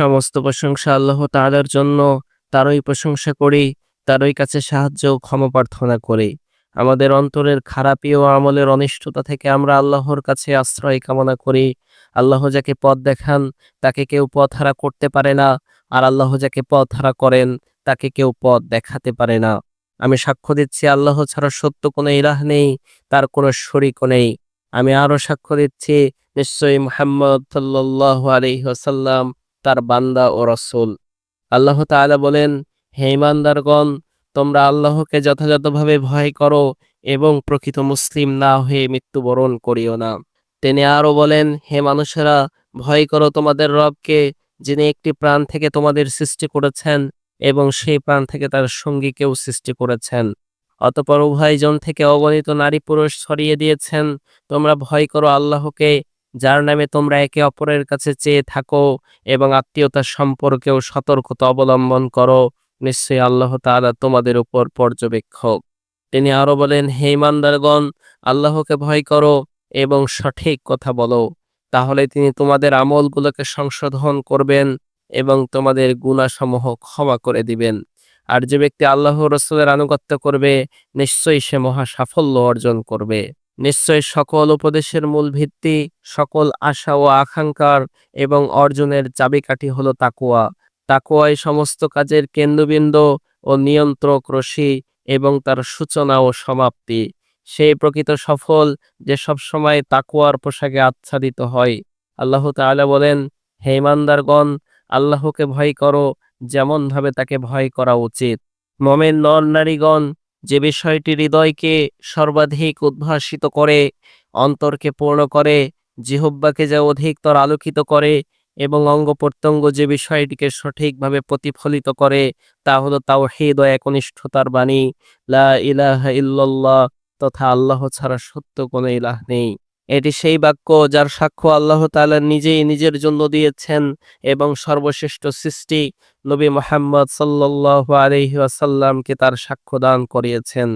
সমস্ত প্রশংসা আল্লাহ তাআলার জন্য। তারই প্রশংসা করি, তারই কাছে সাহায্য ও ক্ষমা প্রার্থনা করি। আমাদের অন্তরের খারাপি ও আমলের অনিষ্টতা থেকে আমরা আল্লাহর কাছে আশ্রয় কামনা করি। আল্লাহ যাকে পথ দেখান, তাকে কেউ পথ হারা করতে পারে না। আর আল্লাহ যাকে পথ হারা করেন, তাকে কেউ পথ দেখাতে পারে না। আমি সাক্ষ্য দিচ্ছি, আল্লাহ ছাড়া সত্য কোনো ইলাহ নেই, তার কোনো শরিকও নেই। আমি আরও সাক্ষ্য দিচ্ছি, নিশ্চয়ই মুহাম্মদ সাল্লাল্লাহু আলাইহি ওয়াসাল্লাম তার বান্দা ও রসুল। আল্লাহ তালা বলেন, হে ইমানদারগণ তোমরা আল্লাহকে যথাযথভাবে ভয় করো এবং প্রকৃত মুসলিম না হয়ে মৃত্যুবরণ করিও না। তিনি আরও বলেন, হে মানুষেরা, ভয় করো তোমাদের রবকে, যিনি একটি প্রাণ থেকে তোমাদের সৃষ্টি করেছেন এবং সেই প্রাণ থেকে তার সঙ্গীকেও সৃষ্টি করেছেন। অতপর উভয়জন থেকে অগণিত নারী পুরুষ ছড়িয়ে দিয়েছেন। তোমরা ভয় করো আল্লাহকে যার নামে তোমরা একে অপরের কাছে চেয়ে থাকো এবং আত্মীয়তার সম্পর্কেও সতর্কতা অবলম্বন করো। নিশ্চয়ই আল্লাহ তাআলা তোমাদের উপর পর্যবেক্ষক। তিনি আরও বলেন, হে ইমানদারগণ, আল্লাহকে ভয় করো এবং সঠিক কথা বলো। তাহলে তিনি তোমাদের আমলগুলোকে সংশোধন করবেন এবং তোমাদের গুণাসমূহ ক্ষমা করে দিবেন। আর যে ব্যক্তি আল্লাহ রসুলের আনুগত্য করবে, নিশ্চয়ই সে মহা সাফল্য অর্জন করবে। নিশ্চয় সকল উপদেশের মূল ভিত্তি, সকল আশা ও আকাঙ্ক্ষার এবং অর্জনের চাবিকাঠি হলো তাকুয়া তাকুয়াই সমস্ত কাজের কেন্দ্রবিন্দু ও নিয়ন্ত্রক রশি এবং তার সূচনা ও সমাপ্তি। সেই প্রকৃত সফল যে সবসময় তাকুয়ার পোশাকে আচ্ছাদিত হয়। আল্লাহ তাআলা বলেন, হে ইমানদারগণ, আল্লাহকে ভয় করো যেমন ভাবে তাকে ভয় করা উচিত। মমেন নর নারীগণ যে বিষয়টি হৃদয়কে সর্বাধিক উদ্ভাসিত করে, অন্তরকে পূর্ণ করে জিহব্বাকে যা অধিকতর আলোকিত করে এবং অঙ্গ প্রত্যঙ্গ যে বিষয়টিকে সঠিকভাবে প্রতিফলিত করে, তা হলো তাও হৃদয় একনিষ্ঠতার বাণী। লা ইলাহা ইল্লাল্লাহ তথা আল্লাহ ছাড়া সত্য কোনো ইলাহ নেই। এটি সেই বাক্য যার সাক্ষ্য আল্লাহ তাআলা নিজেই নিজের জন্য দিয়েছেন এবং সর্বশ্রেষ্ঠ সৃষ্টি নবী মোহাম্মদ সাল্লাল্লাহু আলাইহি ওয়াসাল্লামকে তার সাক্ষ্য দান করিয়েছেন।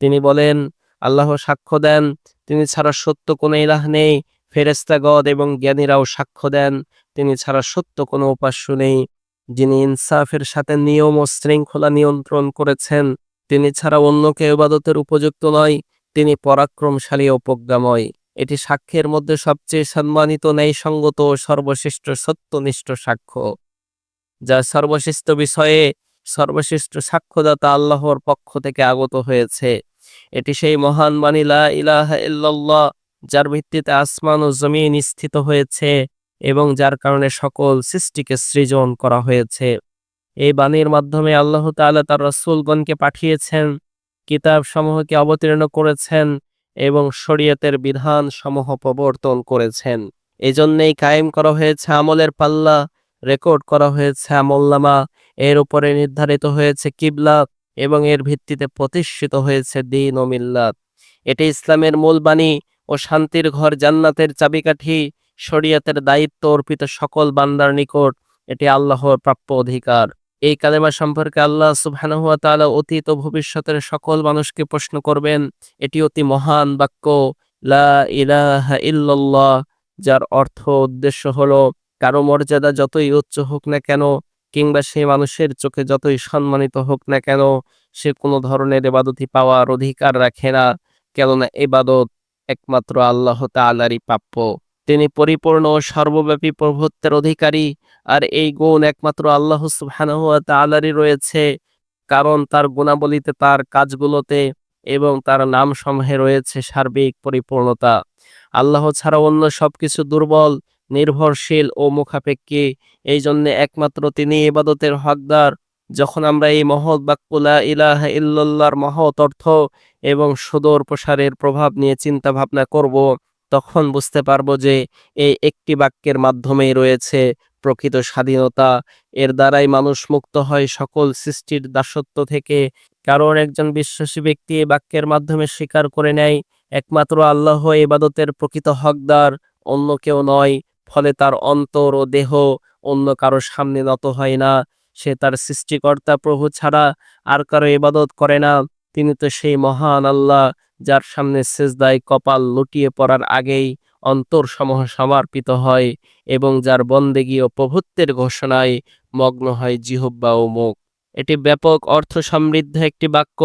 তিনি বলেন, আল্লাহ সাক্ষ্য দেন, তিনি ছাড়া সত্য কোনো ইলাহ নেই ফেরেস্তাগদ এবং জ্ঞানীরাও সাক্ষ্য দেন, তিনি ছাড়া সত্য কোনো উপাস্য নেই। যিনি ইনসাফের সাথে নিয়ম ও শৃঙ্খলা নিয়ন্ত্রণ করেছেন, তিনি ছাড়া অন্য কেউ ইবাদতের উপযুক্ত নয়, তিনি পরাক্রমশালী ও প্রজ্ঞাময়। এটি সাক্ষ্যের মধ্যে সবচেয়ে সম্মানিত ন্যায়সঙ্গত সর্বশ্রেষ্ঠ সত্যনিষ্ঠ সাক্ষ্য, যা সর্বশ্রেষ্ঠ বিষয়ে সর্বশ্রেষ্ঠ সাক্ষ্যদাতা আল্লাহর পক্ষ থেকে আগত হয়েছে। এটি সেই মহান বাণী, লা ইলাহা ইল্লাল্লাহ, যার ভিত্তিতে আসমান ও জমিন স্থিত হয়েছে এবং যার কারণে সকল সৃষ্টিকে সৃজন করা হয়েছে। এই বাণীর মাধ্যমে আল্লাহ তাআলা তার রসুলগণকে পাঠিয়েছেন কিতাব সমূহকে অবতীর্ণ করেছেন এবং শরীয়তের বিধান সমূহ প্রবর্তন করেছেন। এজন্যই কায়েম করা হয়েছে আমলের পাল্লা, রেকর্ড করা হয়েছে আমলনামা, এর উপরে নির্ধারিত হয়েছে কিবলা এবং এর ভিত্তিতে প্রতিষ্ঠিত হয়েছে দিন ও মিল্লাত। এটি ইসলামের মূল বাণী ও শান্তির ঘর জান্নাতের চাবিকাঠি, শরীয়তের দায়িত্ব অর্পিত সকল বান্দার নিকট। এটি আল্লাহর প্রাপ্য অধিকার। এই কালেমা সম্পর্কে আল্লাহ সুবহানাহু ওয়া তাআলা অতীত ও ভবিষ্যতের সকল মানুষকে প্রশ্ন করবেন। এটি অতি মহান বাক্য। লা ইলাহা ইল্লাল্লাহ, যার অর্থ উদ্দেশ্য হলো কারও মর্যাদা যতই উচ্চ হোক না কেন, কিংবা সে মানুষের চোখে যতই সম্মানিত হোক না কেন, সে কোনো ধরনের এবাদতি পাওয়ার অধিকার রাখে না। কেননা এবাদত একমাত্র আল্লাহ তাআলারই প্রাপ্য। তিনি পরিপূর্ণ ও সর্বব্যাপী প্রভুত্বের অধিকারী। আর এই গুণ একমাত্র আল্লাহ সুবহানাহু ওয়া তাআলারই রয়েছে, কারণ তার গুণাবলীতে তার কাজগুলোতে এবং তার নাম সমূহে রয়েছে সার্বিক পরিপূর্ণতা। আল্লাহ ছাড়া অন্য সবকিছু দুর্বল, নির্ভরশীল ও মুখাপেক্ষী। এই জন্য একমাত্র তিনি ইবাদতের হকদার। যখন আমরা এই মহৎ বাক্যুলা ইলাহ ইল্লাল্লাহর মহৎ অর্থ এবং সুদূর প্রসারের প্রভাব নিয়ে চিন্তা ভাবনা করব তখন বুঝতে পারব যে এই একটি বাক্যের মাধ্যমেই রয়েছে প্রকৃত স্বাধীনতা। এর দ্বারাই মানুষ মুক্ত হয় সকল সৃষ্টির দাসত্ব থেকে। কারণ একজন বিশ্বাসী ব্যক্তি এই বাক্যের মাধ্যমে স্বীকার করে নেয়, একমাত্র আল্লাহ ইবাদতের প্রকৃত হকদার, অন্য কেউ নয়। ফলে তার অন্তর ও দেহ অন্য কারও সামনে নত হয় না। সে তার সৃষ্টিকর্তা প্রভু ছাড়া আর কারও ইবাদত করে না। তিনি তো সেই মহান আল্লাহ যার সামনে সেজদায় কপাল লুটিয়ে পড়ার আগেই অন্তরসমূহ সমর্পিত হয় এবং যার বন্দেগী ও প্রভুত্বের ঘোষণায় মগ্ন হয় জিহব্বা ও মুখ। এটি ব্যাপক অর্থ সমৃদ্ধ একটি বাক্য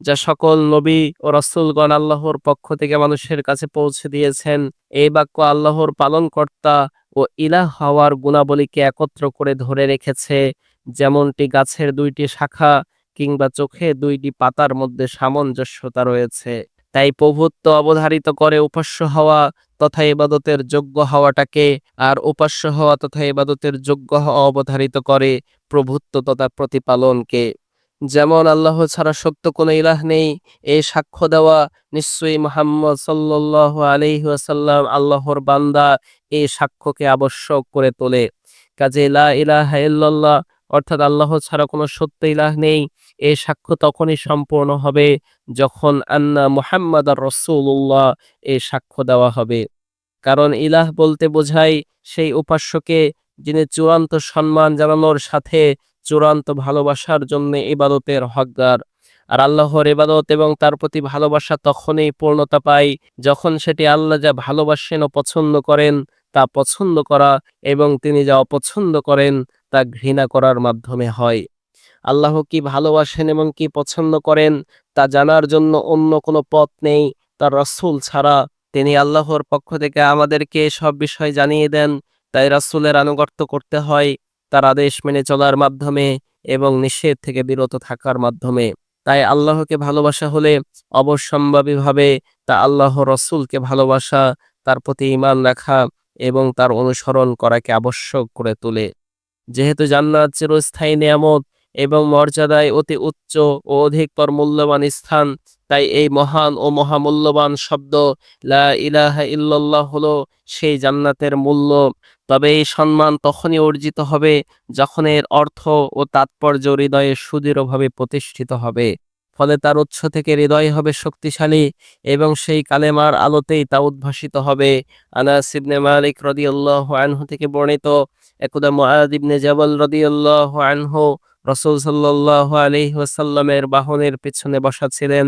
যা সকল নবী ও রসুলগণ আল্লাহর পক্ষ থেকে মানুষের কাছে পৌঁছে দিয়েছেন। এই বাক্য আল্লাহর পালনকর্তা ও ইলাহ হওয়ার গুণাবলীকে একত্র করে ধরে রেখেছে। যেমনটি গাছের দুইটি শাখা কিংবা চোখে দুইটি পাতার মধ্যে সামঞ্জস্যতা রয়েছে। তাই প্রভুত্ব অবধারিত করে উপাস্য হওয়া তথা ইবাদতের যোগ্য হওয়াটাকে আর উপাস্য হওয়া তথা ইবাদতের যোগ্য হওয়া অবধারিত করে প্রভুত্ব তথা প্রতিপালনকে। যেমন আল্লাহ ছাড়া সত্য কোনো ইলাহ নেই এই সাক্ষ্য দেওয়া নিশ্চয়ই মোহাম্মদ সাল্লাহ আলহি আসাল্লাম আল্লাহর বান্দা এই সাক্ষ্যকে আবশ্যক করে তোলে। কাজে লা ইলাহা ইল্লাল্লাহ অর্থাৎ আল্লাহ ছাড়া কোনো সত্য ইলাহ নেই। এ সাক্ষ্য তখনই সম্পূর্ণ হবে যখন আন্না মুহাম্মদ আর রসুল্লাহ এই সাক্ষ্য দেওয়া হবে। কারণ ইলাহ বলতে বোঝায় সেই উপাস্যকে যিনি চূড়ান্ত সম্মান জানানোর সাথে চূড়ান্ত ভালোবাসার জন্য ইবাদতের হকদার। আর আল্লাহর ইবাদত এবং তার প্রতি ভালোবাসা তখনই পূর্ণতা পায় যখন সেটি আল্লাহ যা ভালোবাসেন ও পছন্দ করেন তা পছন্দ করা এবং তিনি যা অপছন্দ করেন তা ঘৃণা করার মাধ্যমে হয়। আল্লাহ কি ভালোবাসেন এবং কি পছন্দ করেন তা জানার জন্য অন্য কোনো পথ নেই। তার রসুল ছাড়া তিনি আল্লাহর পক্ষ থেকে আমাদেরকে সব বিষয় জানিয়ে দেন, তাই রাসূলের আনুগত্য করতে হয় তার আদেশ মেনে চলার মাধ্যমে এবং নিষেধ থেকে বিরত থাকার মাধ্যমে। তাই আল্লাহকে ভালোবাসা হলে অবশ্যম্ভাবীভাবে তা আল্লাহ রসুলকে ভালোবাসা, তার প্রতি ঈমান রাখা এবং তার অনুসরণ করাকে আবশ্যক করে তোলে। যেহেতু জান্নাত চিরস্থায়ী নিয়ামত এবং মর্যাদায় অতি উচ্চ ও অধিকতর মূল্যবান স্থান, তাই এই মহান ও মহামূল্যবান শব্দ লা ইলাহা ইল্লাল্লাহ হলো সেই জান্নাতের মূল্য। তবে এই সম্মান তখনই অর্জিত হবে যখন এর অর্থ ও তাৎপর্য হৃদয়ে সুদৃঢ়ভাবে প্রতিষ্ঠিত হবে। ফলে তার উৎস থেকে হৃদয় হবে শক্তিশালী এবং সেই কালেমার আলোতেই তা উদ্ভাসিত হবে। আনাস ইবনে মালিক রাদিয়াল্লাহু আনহু থেকে বর্ণিত একদা মুআদ ইবনে জাবাল রাদিয়াল্লাহু আনহু রসুল সাল্লাহ আলহিহাসাল্লামের বাহনের পেছনে বসা ছিলেন।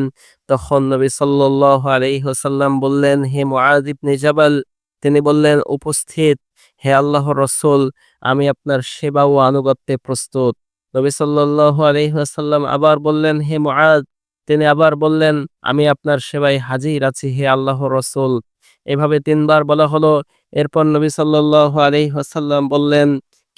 তখন নবী সাল্লাহ আলহিহাসাল্লাম বললেন, হে মুআদ ইবনে জাবাল, তিনি বললেন, উপস্থিত, হে আল্লাহ রসুল, আমি আপনার সেবা ও আনুগত্যে প্রস্তুত। নবী সাল্লাহ আলহিহাসাল্লাম আবার বললেন, হে মুআদ, তিনি আবার বললেন, আমি আপনার সেবায় হাজির আছি, হে আল্লাহ রসুল। এভাবে তিনবার বলা হলো। এরপর নবী সাল্লাহ আলহিহাসাল্লাম বললেন,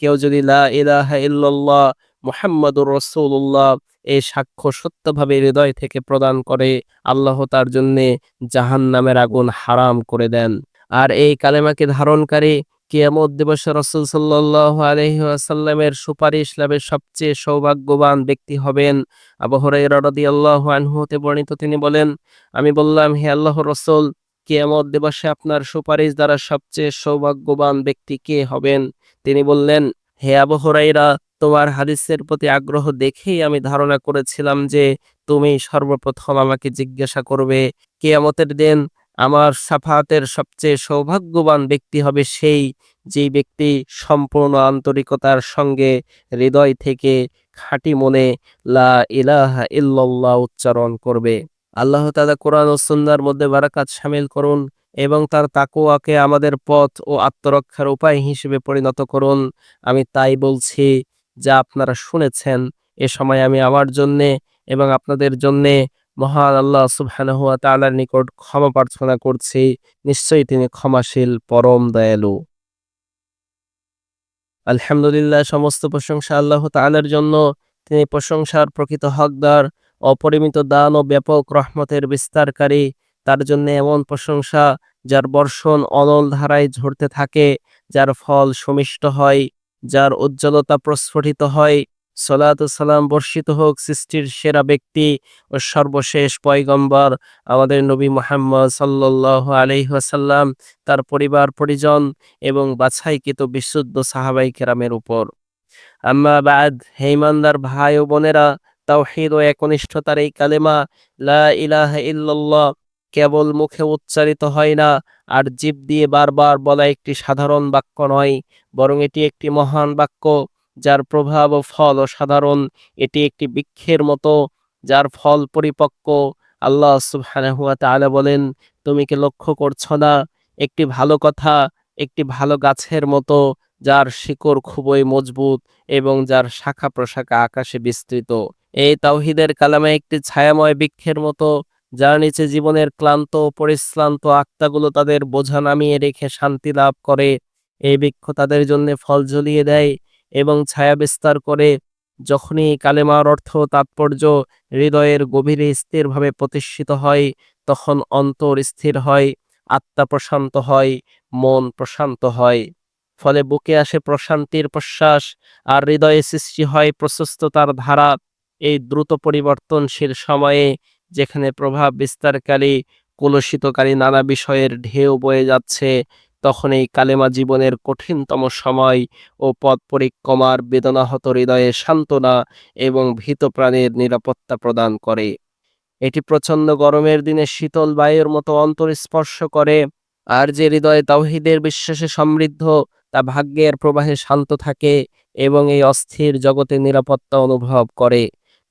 কেউ যদি লা ইলাহা ইল্লাল্লাহ মুহাম্মাদুর রসুল্লাহ এই সাক্ষ্য সত্যভাবে হৃদয় থেকে প্রদান করে, আল্লাহ তার জন্যে জাহান নামের আগুন হারাম করে দেন। আর এই কালেমাকে ধারণকারী কিয়ামত দিবসে রসুল সাল্লাহ আলহিহাসাল্লামের সুপারিশ লাভের সবচেয়ে সৌভাগ্যবান ব্যক্তি হবেন আবু হুরাইরা রাদিয়াল্লাহু আনহু হতে বর্ণিত। তিনি বলেন, আমি বললাম, হে আল্লাহ রসুল কিয়ামত দিবসে আপনার সুপারিশ দ্বারা সবচেয়ে সৌভাগ্যবান ব্যক্তি কে হবেন? তিনি বললেন, হে আবহরাইরা তোমার হাদিসের প্রতি আগ্রহ দেখেই আমি ধারণা করেছিলাম যে তুমি সর্বপ্রথম আমাকে জিজ্ঞাসা করবে, কেয়ামতের দিন আমার সাফাতের সবচেয়ে সৌভাগ্যবান ব্যক্তি হবে সেই যে ব্যক্তি সম্পূর্ণ আন্তরিকতার সঙ্গে হৃদয় থেকে খাঁটি মনে লা ইলাহা ইল্লাল্লাহ উচ্চারণ করবে। আল্লাহ তাআলা কোরআন ও সুন্নাহর মধ্যে বারাকাত সামিল করুন এবং তার তাকওয়াকে আমাদের পথ ও আত্মরক্ষার উপায় হিসেবে পরিণত করুন। আমি তাই বলছি যা আপনারা শুনেছেন এ সময় আমি আমার জন্যে এবং আপনাদের জন্যে মহান আল্লাহ সুবহানাহু ওয়া তাআলার নিকট ক্ষমা প্রার্থনা করছি। নিশ্চয়ই তিনি ক্ষমাশীল, পরম দয়ালু। আলহামদুলিল্লাহ, সমস্ত প্রশংসা আল্লাহ তাআলার জন্য। তিনি প্রশংসার প্রকৃত হকদার। অপরিমিত দান ও ব্যাপক রহমতের বিস্তারকারী, তার জন্য এমন প্রশংসা যার বর্ষণ অনল ধারায় ঝরতে থাকে, যার ফল সুমিষ্ট হয়, যার উজ্জ্বলতা প্রস্ফুটিত হয়। সলাত সালাম বর্ষিত হোক সৃষ্টির সেরা ব্যক্তি ও সর্বশেষ পয়গম্বর আমাদের নবী মোহাম্মদ সাল্লাহ আলহাসাল্লাম তার পরিবার, পরিজন এবং বাছাইকৃত বিশুদ্ধ সাহাবাই কেরামের উপর। আম্মা বাদ হেইমানদার ভাই ও বোনেরা তাওহিদ ও একনিষ্ঠতার এই কালেমা, লা ইলাহা ইল্লাল্লাহ, কেবল মুখে উচ্চারিত হয় না আর জীব দিয়ে বারবার বলা একটি সাধারণ বাক্য নয়, বরং এটি একটি মহান বাক্য, যার প্রভাব ও ফল সাধারণ এটি একটি বৃক্ষের মতো, যার ফল পরিপক্ক। আল্লাহ সুবহানাহু ওয়া তাআলা বলেন, তুমি কি লক্ষ্য করছ না? একটি ভালো কথা, একটি ভালো গাছের মতো, যার শিকড় খুবই মজবুত এবং যার শাখা প্রশাখা আকাশে বিস্তৃত। এই তাওহিদের কালামে একটি ছায়াময় বৃক্ষের মতো, যার নিচে জীবনের ক্লান্ত পরিশ্রান্ত আত্মাগুলো তাদের বোঝা নামিয়ে রেখে শান্তি লাভ করে। এই বৃক্ষ তাদের জন্য ফল ঝুলিয়ে দেয় এবং ছায়া বিস্তার করে। যখনই কালেমার অর্থ তাৎপর্য হৃদয়ের গভীরে স্থিরভাবে প্রতিষ্ঠিত হয়, তখন অন্তর স্থির হয়, আত্মা প্রশান্ত হয়, মন প্রশান্ত হয়। ফলে বুকে আসে প্রশান্তির প্রশ্বাস, আর হৃদয়ে সৃষ্টি হয় প্রশস্ততার ধারা। এই দ্রুত পরিবর্তনশীল সময়ে যেখানে প্রভাব বিস্তারকারী, কলুষিতকারী নানা বিষয়ের ঢেউ বয়ে যাচ্ছে, তখন এই কালেমা জীবনের কঠিনতম সময় ও পথ পরিক্রমার বেদনাহত হৃদয়ে সান্ত্বনা এবং ভীত প্রাণের নিরাপত্তা প্রদান করে। এটি প্রচণ্ড গরমের দিনে শীতল বায়ুর মতো অন্তর স্পর্শ করে আর যে হৃদয়ে তাওহিদের বিশ্বাসে সমৃদ্ধ, তা ভাগ্যের প্রবাহে শান্ত থাকে এবং এই অস্থির জগতে নিরাপত্তা অনুভব করে।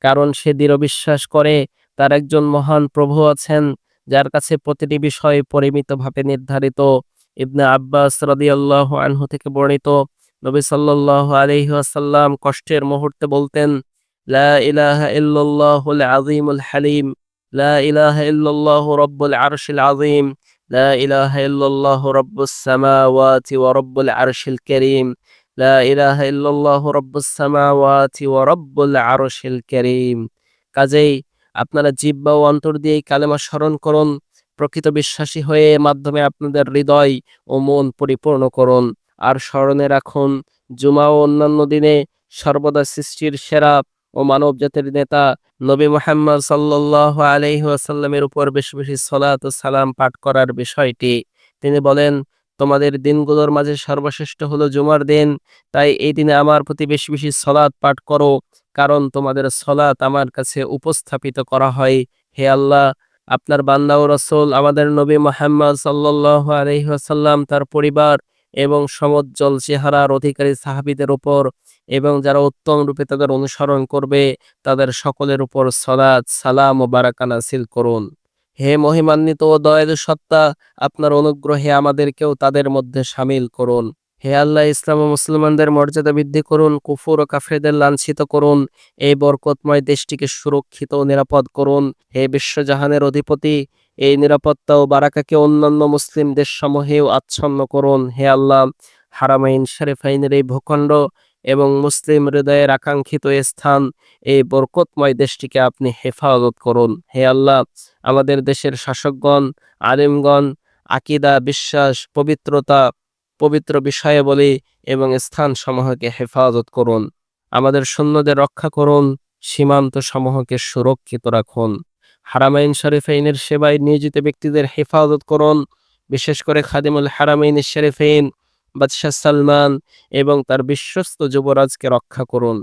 কারণ সে দৃঢ় বিশ্বাস করে তার একজন মহান প্রভু আছেন, যার কাছে প্রতিটি বিষয় পরিমিতভাবে নির্ধারিত। ইবনে আব্বাস রাদিয়াল্লাহু আনহু থেকে বর্ণিত, নবী সাল্লাল্লাহু আলাইহি ওয়াসাল্লাম কষ্টের মুহূর্তে বলতেন, লা ইলাহা ইল্লাল্লাহুল আযীমুল হালিম, লা ইলাহা ইল্লাল্লাহু রাব্বুল আরশিল আযীম, লা ইলাহা ইল্লাল্লাহু রাব্বুস সামাওয়াতি ওয়া রাব্বুল আরশিল কারীম। কাজেই আপনারা জিহ্বা ও অন্তর দিয়ে কালেমা স্মরণ করুন, প্রকৃত বিশ্বাসী হয়ে মাধ্যমে আপনাদের হৃদয় ও মন পরিপূর্ণ করুন। আর স্মরণে রাখুন, জুমা ও অন্যান্য দিনে সর্বদা সৃষ্টির সেরা ও মানব জাতির নেতা নবী মোহাম্মদ ওয়াসাল্লামের উপর বেশি বেশি সলাত ও সালাম পাঠ করার বিষয়টি। তিনি বলেন তোমাদের দিনগুলোর মাঝে সর্বশ্রেষ্ঠ হলো জুমার দিন। তাই এই দিনে আমার প্রতি বেশি বেশি সলাৎ পাঠ করো, কারণ তোমাদের সলাৎ আমার কাছে উপস্থাপিত করা হয়। হে আল্লাহ, আপনার বান্দা ও রসুল, আমাদের নবী মোহাম্মদ সাল্লাল্লাহু আলাইহি ওয়াসাল্লাম, তার পরিবার এবং সমজ্জল চেহারার অধিকারী সাহাবীদের উপর এবং যারা উত্তম রূপে তাদের অনুসরণ করবে, তাদের সকলের উপর সলাৎ, সালাম ও বারাকা নাসিল করুন। হে মহিমান্বিত ও দয়ালু সত্তা, আপনার অনুগ্রহে আমাদেরকেও তাদের মধ্যে সামিল করুন। হে আল্লাহ, ইসলাম ও মুসলমানদের মর্যাদা বৃদ্ধি করুন, কুফুর ও কাফেরদের লাঞ্ছিত করুন, এই বরকতময় দেশটিকে সুরক্ষিত ও নিরাপদ করুন। হে বিশ্বজাহানের অধিপতি, এই নিরাপত্তা ও বারাকাকে অন্যান্য মুসলিম দেশসমূহেও আচ্ছন্ন করুন। হে আল্লাহ হারামাইন শরীফাইনের এই ভূখণ্ড এবং মুসলিম হৃদয়ের আকাঙ্ক্ষিত স্থান, এই বরকতময় দেশটিকে আপনি হেফাজত করুন। হে আল্লাহ আমাদের দেশের শাসকগণ, আলিমগণ, আকিদা, বিশ্বাস, পবিত্রতা, পবিত্র বিষয়াবলী এবং স্থান সমূহকে হেফাজত করুন। আমাদের সৈন্যদের রক্ষা করুন সীমান্ত সমূহকে সুরক্ষিত রাখুন। হারামাইন শরীফাইনের সেবায় নিয়োজিত ব্যক্তিদের হেফাজত করুন। বিশেষ করে খাদিমুল হারামাইন শরীফাইন, বাদশাহ সালমান এবং তার বিশ্বস্ত যুবরাজকে রক্ষা করুন।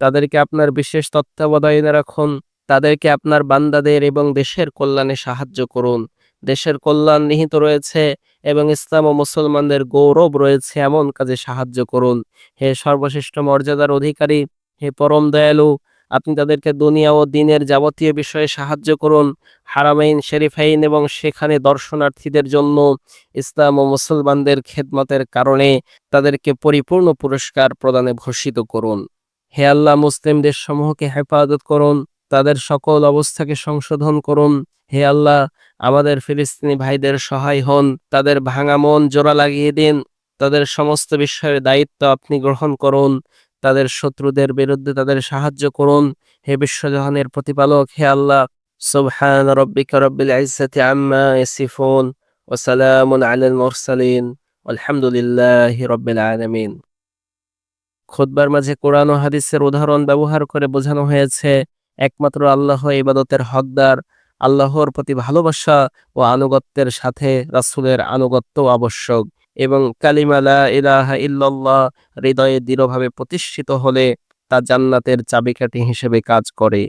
তাদেরকে আপনার বিশেষ তত্ত্বাবধানে রাখুন। তাদেরকে আপনার বান্দাদের এবং দেশের কল্যাণে সাহায্য করুন। দেশের কল্যাণ নিহিত রয়েছে এবং ইসলাম ও মুসলমানদের গৌরব রয়েছে এমন কাজে সাহায্য করুন। হে সর্বশ্রেষ্ঠ মর্যাদার অধিকারী, হে পরম দয়ালু, আপনি তাদেরকে দুনিয়া ও দিনের যাবতীয় বিষয়ে সাহায্য করুন। হারামাইন, শেরিফাইন এবং সেখানে দর্শনার্থীদের জন্য ইসলাম ও মুসলমানদের খেদমতের কারণে তাদেরকে পরিপূর্ণ পুরস্কার প্রদানে ভূষিত করুন। হে আল্লাহ মুসলিম দেশসমূহকে হেফাজত করুন। তাদের সকল অবস্থাকে সংশোধন করুন। হে আল্লাহ, আমাদের ফিলিস্তিনি ভাইদের সহায় হন। তাদের ভাঙা মন জোড়া লাগিয়ে দিন। তাদের সমস্ত বিষয়ের দায়িত্ব আপনি গ্রহণ করুন। তাদের শত্রুদের বিরুদ্ধে তাদের সাহায্য করুন। হে বিশ্বজাহানের প্রতিপালক, হে আল্লাহ, সুবহান রব্বিকা রব্বিল ইজ্জাতি আম্মা ইয়াসিফুন ওয়া সালামুন আলাল মুরসালিন। আলহামদুলিল্লাহি রব্বিল আলামিন। খুতবার মাঝে কোরআন ও হাদিসের উদাহরণ ব্যবহার করে বোঝানো হয়েছে একমাত্র আল্লাহ ইবাদতের হকদার, আল্লাহর প্রতি ভালোবাসা ও আনুগত্যের সাথে রাসুলের আনুগত্য আবশ্যক। এবং কালিমালা ইলাহ ইল্লাল্লাহ হৃদয়ে দৃঢ়ভাবে প্রতিষ্ঠিত হলে তা জান্নাতের চাবিকাঠি হিসেবে কাজ করে।